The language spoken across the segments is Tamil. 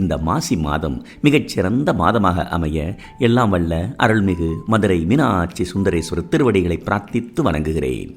இந்த மாசி மாதம் மிகச்சிறந்த மாதமாக அமைய எல்லாம் வல்ல அருள்மிகு மதுரை மீனாட்சி சுந்தரேஸ்வரர் திருவடிகளை பிரார்த்தித்து வணங்குகிறேன்.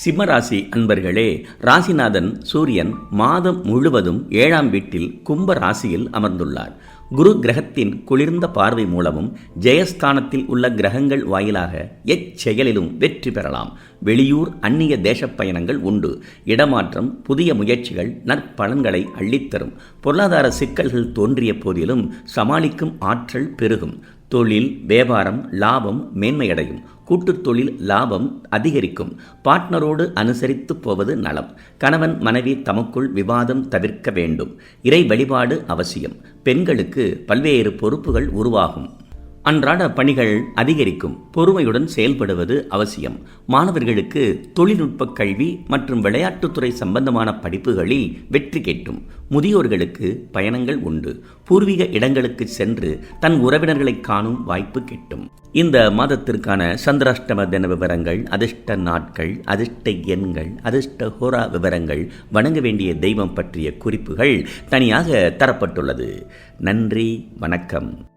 சிம்மராசி அன்பர்களே ராசிநாதன் சூரியன் மாதம் முழுவதும் ஏழாம் வீட்டில் கும்ப ராசியில் அமர்ந்துள்ளார். குரு கிரகத்தின் குளிர்ந்த பார்வை மூலமும் ஜெயஸ்தானத்தில் உள்ள கிரகங்கள் வாயிலாக எச்செயலிலும் வெற்றி பெறலாம். வெளியூர் அந்நிய தேச பயணங்கள் உண்டு. இடமாற்றம் புதிய முயற்சிகள் நற்பலன்களை அள்ளித்தரும். பொருளாதார சிக்கல்கள் தோன்றிய போதிலும் சமாளிக்கும் ஆற்றல் பெருகும். தொழில் வியாபாரம் லாபம் மேன்மையடையும். கூட்டுத் தொழில் லாபம் அதிகரிக்கும். பார்ட்னரோடு அனுசரித்து போவது நலம். கணவன் மனைவி தமக்குள் விவாதம் தவிர்க்க வேண்டும். இறை வழிபாடு அவசியம். பெண்களுக்கு பல்வேறு பொறுப்புகள் உருவாகும். அன்றாட பணிகள் அதிகரிக்கும். பொறுமையுடன் செயல்படுவது அவசியம். மாணவர்களுக்கு தொழில்நுட்ப கல்வி மற்றும் விளையாட்டுத்துறை சம்பந்தமான படிப்புகளில் வெற்றி கேட்டும். முதியோர்களுக்கு பயணங்கள் உண்டு. பூர்வீக இடங்களுக்கு சென்று தன் உறவினர்களை காணும் வாய்ப்பு கிட்டும். இந்த மாதத்திற்கான சந்திராஷ்டம தின விவரங்கள் அதிர்ஷ்ட நாட்கள் அதிர்ஷ்ட எண்கள் அதிர்ஷ்ட ஹோரா விவரங்கள் வணங்க வேண்டிய தெய்வம் பற்றிய குறிப்புகள் தனியாக தரப்பட்டுள்ளது. நன்றி வணக்கம்.